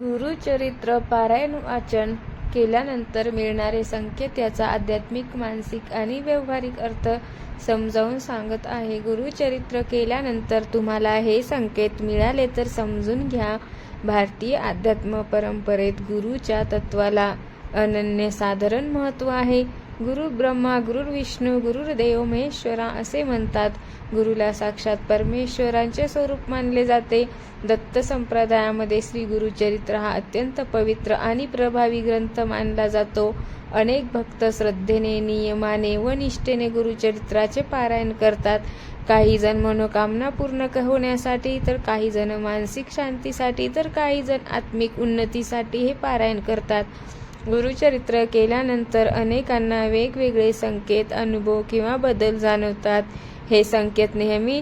गुरुचरित्र पारायण वाचन केल्यानंतर मिळणारे संकेत याचा आध्यात्मिक मानसिक आणि व्यावहारिक अर्थ समजावून सांगत आहे. गुरुचरित्र केल्यानंतर तुम्हाला हे संकेत मिळाले तर समजून घ्या. भारतीय अध्यात्म परंपरेत गुरुच्या तत्वाला अनन्यसाधारण महत्त्व आहे. गुरु ब्रह्मा गुरु विष्णू गुरुर्देव महेश्वरा असे म्हणतात. गुरुला साक्षात परमेश्वरांचे स्वरूप मानले जाते. दत्त संप्रदायामध्ये श्री गुरुचरित्र हा अत्यंत पवित्र आणि प्रभावी ग्रंथ मानला जातो. अनेक भक्त श्रद्धेने नियमाने व निष्ठेने गुरुचरित्राचे पारायण करतात. काही जण मनोकामना पूर्ण होण्यासाठी तर काही जण मानसिक शांतीसाठी तर काही जण आत्मिक उन्नतीसाठी हे पारायण करतात. गुरुचरित्र केल्यानंतर अनेकांना वेगवेगळे संकेत अनुभव किंवा बदल जाणवतात. हे संकेत नेहमी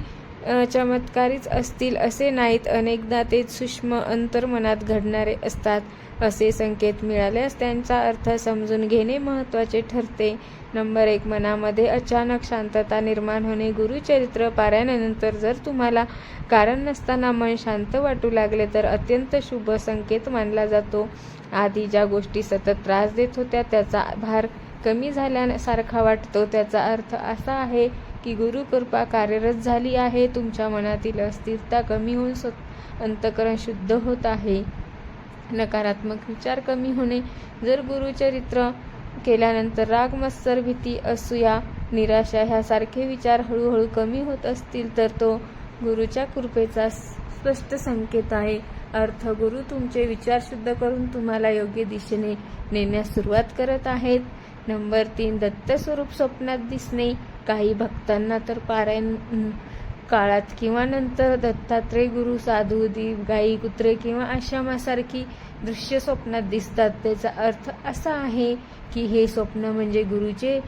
चमत्कारीच असतील असे नाहीत. अनेकदा ते सूक्ष्म अंतर्मनात घडणारे असतात. असे संकेत मिळाल्यास त्यांचा अर्थ समजून घेणे महत्त्वाचे ठरते. नंबर एक मनामध्ये अचानक शांतता निर्माण होणे. गुरुचरित्र पारायणानंतर जर तुम्हाला कारण नसताना मन शांत वाटू लागले तर अत्यंत शुभ संकेत मानला जातो. आधी ज्या गोष्टी सतत त्रास देत होत्या त्याचा भार कमी झाल्यासारखा वाटतो. त्याचा अर्थ असा आहे की गुरुकृपा कार्यरत झाली आहे. तुमच्या मनातील अस्थिरता कमी होऊन अंतकरण शुद्ध होत आहे. नकारात्मक विचार कमी होणे. जर गुरुचरित्र केल्यानंतर राग मत्सर भीती असूया निराशा ह्यासारखे विचार हळूहळू कमी होत असतील तर तो गुरुच्या कृपेचा स्पष्ट संकेत आहे. अर्थ गुरु तुमचे विचार शुद्ध करून तुम्हाला योग्य दिशेने नेण्यास सुरुवात करत आहेत. नंबर तीन दत्त स्वरूप स्वप्नात दिसणे. काही भक्तांना तर पारायण काळात किंवा नंतर दत्तात्रय गुरु साधू दीप गाई कुत्रे किंवा आश्रमासारखी दृश्य स्वप्नात दिसतात. त्याचा अर्थ असा आहे की हे स्वप्न म्हणजे गुरुचे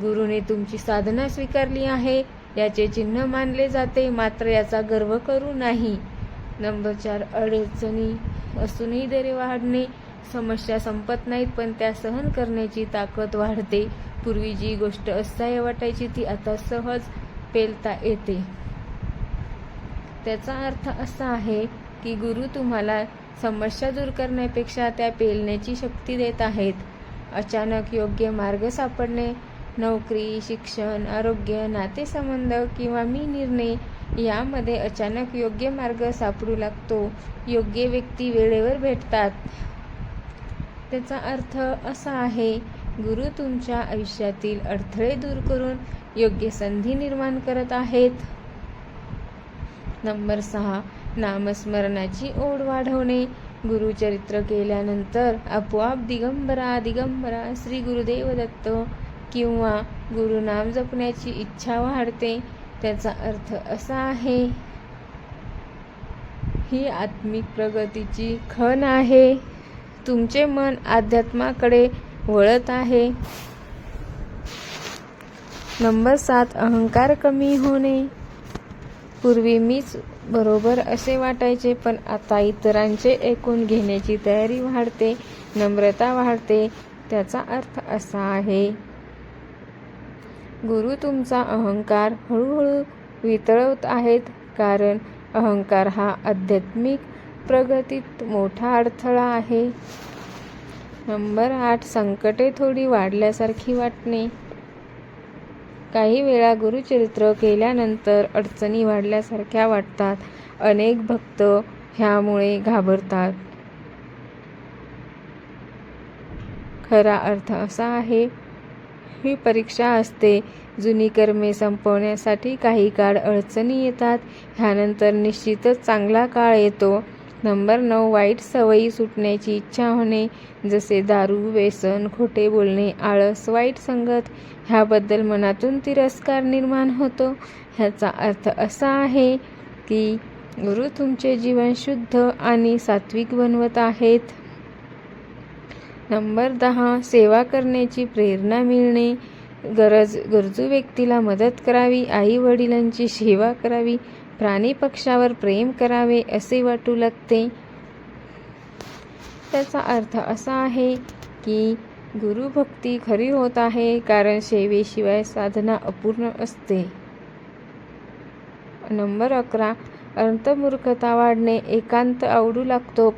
गुरुने तुमची साधना स्वीकारली आहे याचे चिन्ह मानले जाते मात्र याचा गर्व करू नाही. नंबर चार अडचणी. असूनही दरे वाढणे समस्या संपत नाहीत पण त्या सहन करण्याची ताकद वाढते. पूर्वी जी गोष्ट असह्य वाटायची ती आता सहज पेलता येते. त्याचा अर्थ असा आहे की गुरु तुम्हाला समस्या दूर करण्यापेक्षा त्या पेलण्याची शक्ती देत आहेत. अचानक योग्य मार्ग सापडणे नोकरी शिक्षण आरोग्य नातेसंबंध किंवा मी निर्णय यामध्ये अचानक योग्य मार्ग सापडू लागतो योग्य व्यक्ती वेळेवर भेटतात. त्याचा अर्थ असा आहे गुरु तुमच्या आयुष्यातील अडथळे दूर करून योग्य संधी निर्माण करत आहेत. नंबर सहा नामस्मरणाची ओढ वाढवणे. गुरुचरित्र केल्यानंतर आपोआप दिगंबरा दिगंबरा श्री गुरुदेव दत्त किंवा गुरुनाम जपण्याची इच्छा वाढते. त्याचा अर्थ असा आहे ही आत्मिक प्रगतीची खण आहे. तुमचे मन अध्यात्माकडे वळत आहे. नंबर सात अहंकार कमी होणे. पूर्वी मीच बरोबर असे वाटायचे पण आता इतरांचे ऐकून घेण्याची तयारी वाढते नम्रता वाढते. त्याचा अर्थ असा आहे गुरु तुमचा अहंकार हळूहळू वितळवत आहेत कारण अहंकार हा आध्यात्मिक प्रगतीत मोठा अडथळा आहे. नंबर आठ संकटे थोडी वाढल्यासारखी वाटणे. काही वेळा गुरुचरित्र केल्यानंतर अडचणी वाढल्यासारख्या वाटतात. अनेक भक्त ह्यामुळे घाबरतात. खरा अर्थ असा आहे ही परीक्षा असते. जुनी कर्मे संपवण्यासाठी काही काळ अडचणी येतात. ह्यानंतर निश्चितच चांगला काळ येतो. नंबर नऊ वाईट सवयी सुटण्याची इच्छा होणे जसे दारू व्यसन खोटे बोलणे आळस वाईट संगत ह्याबद्दल मनातून तिरस्कार निर्माण होतो. ह्याचा अर्थ असा आहे की गुरु तुमचे जीवन शुद्ध आणि सात्विक बनवत आहेत. नंबर दहा सेवा करण्याची प्रेरणा मिळणे. गरज गरजू व्यक्तीला मदत करावी आई वडिलांची सेवा करावी प्राणी पक्षावर प्रेम करावे असे वाटू लागते. त्याचा अर्थ असा आहे की गुरुभक्ती खरी होत आहे कारण सेवेशिवाय साधना अपूर्ण असते. नंबर अकरा अंतमूर्खता वाढणे एकांत आवडू लागतो.